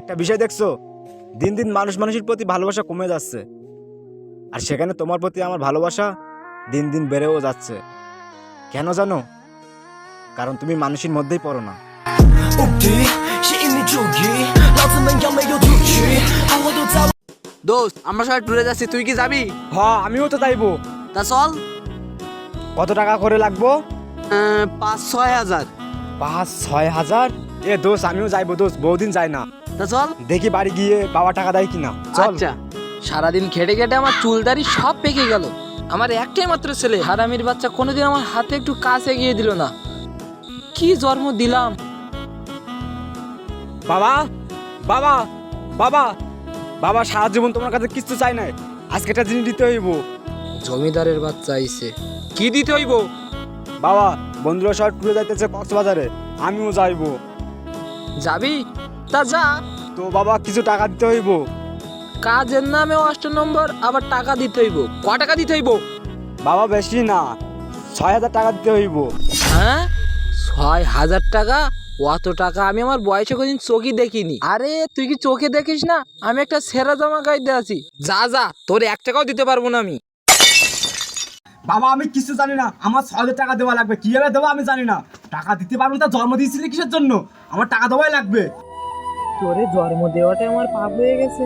একটা বিষয় দেখছ? দিন দিন মানুষ মানুষের প্রতি ভালোবাসা কমে যাচ্ছে। আর সেখানে তোমার প্রতি আমার ভালোবাসা দিন দিন বেড়েও যাচ্ছে। কেন জানো? কারণ তুমি মানুষের মধ্যেই পড়ো না। দোস্ত আমরা সবাই ট্যুরে যাচ্ছি তুই কি যাবি? হ্যাঁ আমিও তো যাইবো। তা চল। কত টাকা করে লাগবো? পাঁচ ছয় হাজার। পাঁচ ছয় হাজার? এ দোষ আমিও যাইবো দোষ বহুদিন যায় না। তা চল। দেখি বাড়ি গিয়ে বাবা টাকা দেয় কিনা। চল। আচ্ছা। সারাদিন খেটে খেটে আমার চুলদারি সব পেকে গেল। আমার একটাই মাত্র ছেলে। হারামির বাচ্চা কোনোদিন আমার হাতে একটু কাছে গিয়ে দিল না। কি জন্ম দিলাম। বাবা বাবা বাবা বাবা সারা জীবন তোমার কাছে কিছু চাই নাই। আজকে একটা জিনিস দিতে হইব। জমিদারের বাচ্চা আইছে। কি দিতে হইব? বাবা বন্ধুরা সব টুরে যাইতেছে কক্সবাজারে। আমিও যাইবো। যাবি? তা যা। তো বাবা কিছু টাকা দিতে হইব? কাজের নামে অষ্ট নম্বর আবার টাকা দিতে হইব। ক টাকা দিতে হইব? বাবা বেশি না। ছয় হাজার টাকা দিতে হইব। হ্যাঁ? ছয় হাজার টাকা? অত টাকা আমি আমার বয়সে কোনদিন চোখই দেখিনি। আরে তুই কি চোখে দেখিস না? আমি একটা সেরা জামা গাইতে আছি। যা যা তোর এক টাকাও দিতে পারব না আমি। বাবা আমি কিছু জানি না। আমার ছয় হাজার টাকা দেওয়া লাগবে। কীভাবে দেবো আমি জানি না। টাকা দিতে পারব না তা জন্ম দিয়েছিলি কিসের জন্য? আমার টাকা দেওয়াই লাগবে। তোরে জন্ম দেওয়াটা আমার পাপ হয়ে গেছে।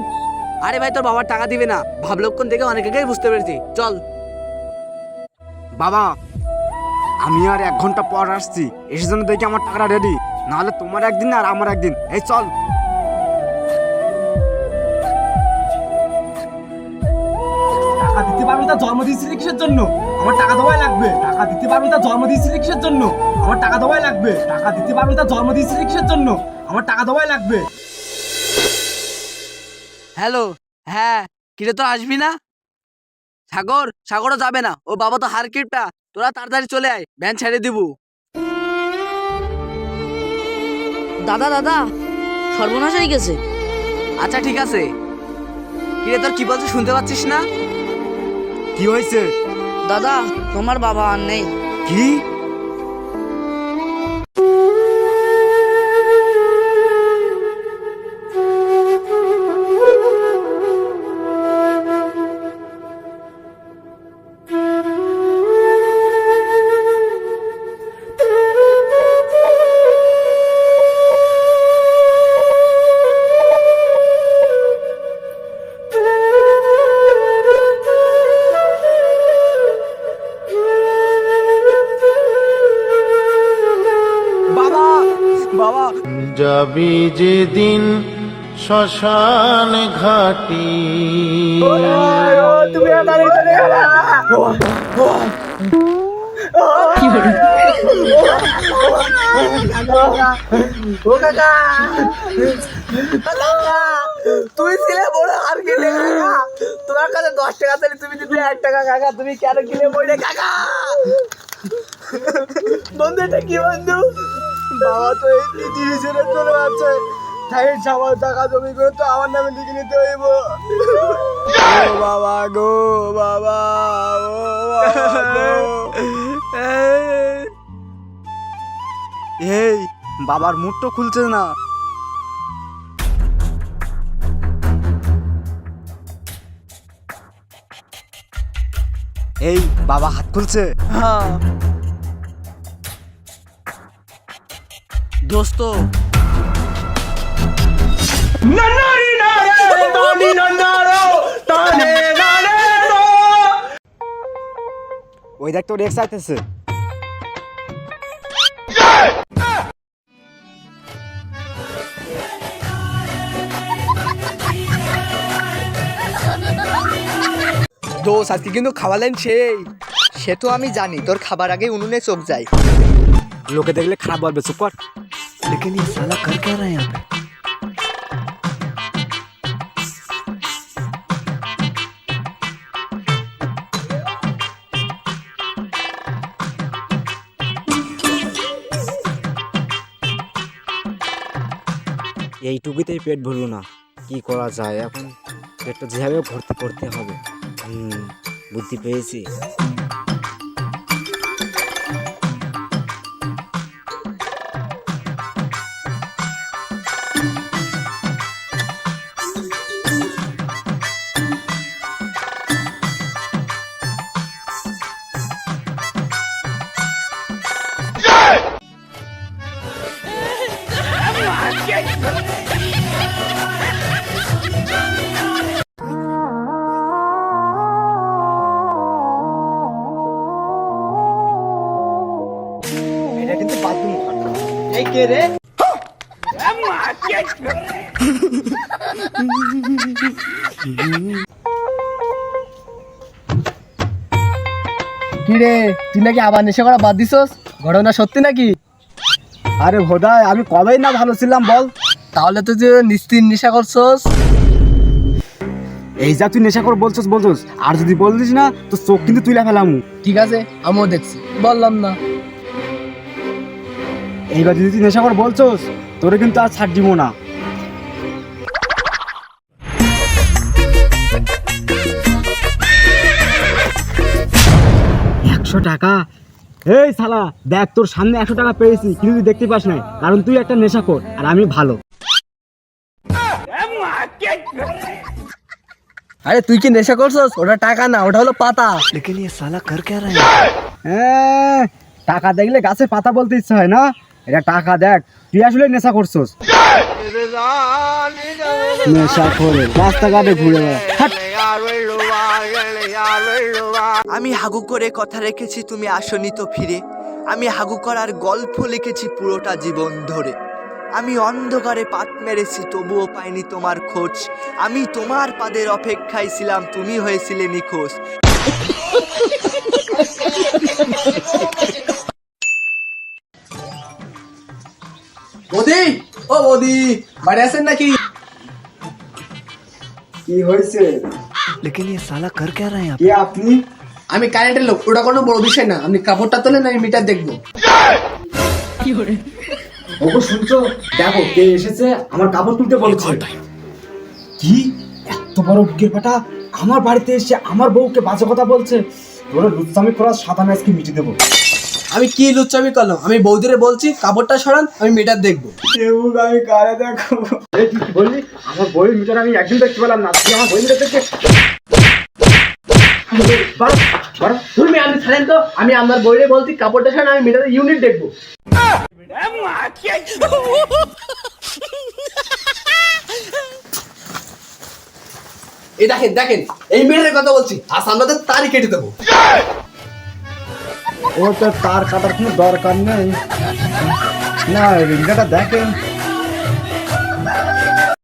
আরে ভাই তোর বাবার টাকা দিবে না। ভাবলক্ষণ দেখে অনেক আগেই বুঝতে পেরেছি। চল। বাবা আমি আর এক ঘণ্টা পর আসছি। এসে জন্য দেখি আমার টাকাটা রেডি নাহলে তোমার একদিন আর আমার একদিন। এই চল। টাকা দিতে পারব তা জন্ম দিয়েছিলি কিসের জন্য? আমার টাকা দেওয়াই লাগবে। টাকা দিতে পারব তা জন্ম দিয়েছিলি কিসের জন্য? আমার টাকা দেওয়াই লাগবে। টাকা দিতে পারব তা জন্ম দিয়েছিলি কিসের জন্য? আমার টাকা দেওয়াই লাগবে। হ্যালো হ্যাঁ কিরে তো আসবি না? সাগর সাগরও যাবে না। ও বাবা তো হারকিটটা তোরা তাড়াতাড়ি চলে আয় ভ্যান ছেড়ে দিবু। দাদা দাদা সর্বনাশ হয়ে গেছে। আচ্ছা ঠিক আছে। কিরে তোর কি বলছিস শুনতে পাচ্ছিস না? কি হয়েছে? দাদা তোমার বাবা আর নেই। কি? যাবি যেদিন শ্মশান ঘাটি। তুই ছিলে বড় আর কিনে কাকা? তোমার কাছে দশ টাকা চাইলে তুমি দিতে এক টাকা কাকা, তুমি কেন কিনে বইলে কাকা? বন্ধু, এটা কি বন্ধু? বাবা তো এই পৃথিবী ছেড়ে চলে যাচ্ছে। তাই সবার টাকা জমি করে তো আমার নামে লিখে নিতে হইব। ও বাবা গো বাবা, ও এই, বাবার মুখটা খুলছে না। এই, বাবা হাত খুলছে। হ্যাঁ। দোস্ত। ওই দেখ তোর এক্স আইতেছে। দোষ আজকে কিন্তু খাওয়ালেন সেই। সে তো আমি জানি তোর খাবার আগে উনুনে চোখ যায়। লোকে দেখলে খারাপ বলবে চুপ কর। लेकिन ये साला कर क्या रहा है यहाँ पे এইটুকুতেই পেট ভরলো না কি করা যায় এখন পেটটা যেভাবে ভর্তি করতে হবে হুম বুদ্ধি পেয়েছি কি রে তুই নাকি আবার নেশা করা বাদ দিছস? ঘটনা সত্যি নাকি? আরে ভোদাই আমি কবেই না ভালো ছিলাম বল। তাহলে তো তুই নেশা করছস? এই যা তুই নেশা করে বলছস বলছস। আর যদি বলতিস না তো চোখ কিন্তু তুইলা ফেলামু। ঠিক আছে আমিও দেখছি। বললাম না। এইবার যদি তুই নেশা করে বলছস তোরে কিন্তু আর ছাড় দিব না। একশো টাকা এই শালা দেখ তোর সামনে একশো টাকা পেয়েছি কিন্তু তুই দেখতে পাস নাই কারণ তুই একটা নেশা কর আর আমি ভালো আরে তুই কি নেশা করছস ওটা টাকা না ওটা হলো পাতা लेकिन ये साला कर क्या रहा है হ্যাঁ, টাকা দেখলে গাছে পাতা বলতে ইচ্ছা হয় না এটা টাকা দেখ তুই আসলে নেশা করছস নেশা করে রাস্তাঘাটে ঘুরে বেড়া হাট। আমি হাগু করে কথা রেখেছি তুমি আসনি তো ফিরে। আমি হাগু করার গল্প লিখেছি পুরোটা জীবন ধরে। আমি অন্ধকারে পাত মেরেছি তবুও পাইনি তোমার খোঁজ। আমি তোমার পাদের অপেক্ষায় ছিলাম তুমি হয়েছিলে নিখোঁজ। মোদি ও মোদি বাড়ি আছেন নাকি? কি হয়েছে? लेकिन ये साला कर क्या रहा है কে আপনি আমি কারেন্টের লোক ওটা কোনো বড় বিষয় না আপনি কাপড়টা তোলেন আমি মিটার দেখবো ওগো শুনছো দেখো কে এসেছে আমার কাপড় তুলতে বলছে কি এত বড় বুকের পাটা আমার বাড়িতে এসে আমার বউকে বাজে কথা বলছে তোরা লুচ্চামি করার সাদা ম্যাচকে মিটে দেবো আমি কি লুচ্চামি করলাম? আমি বৌদিরে বলছি কাপড়টা সরান আমি মিটার দেখব। কেউ আমি কারে দেখো। এই বললি? আমার বইয়ের মিটার আমি একদিন দেখতে পেলাম না তুই আমার বই মিটার দেখতে। বাড়ো, বাড়ো। তুমি আমি ছাড়েন তো আমি আমার বইরে বলছি কাপড়টা সরান আমি মিটারের ইউনিট দেখব। এই দেখেন দেখেন এই মিটারের কথা বলছি আজ আমাদের তারই কেটে দেবো। ও তো তার কাটার কোনো দরকার নেই। না রিঙ্গাটা দেখেন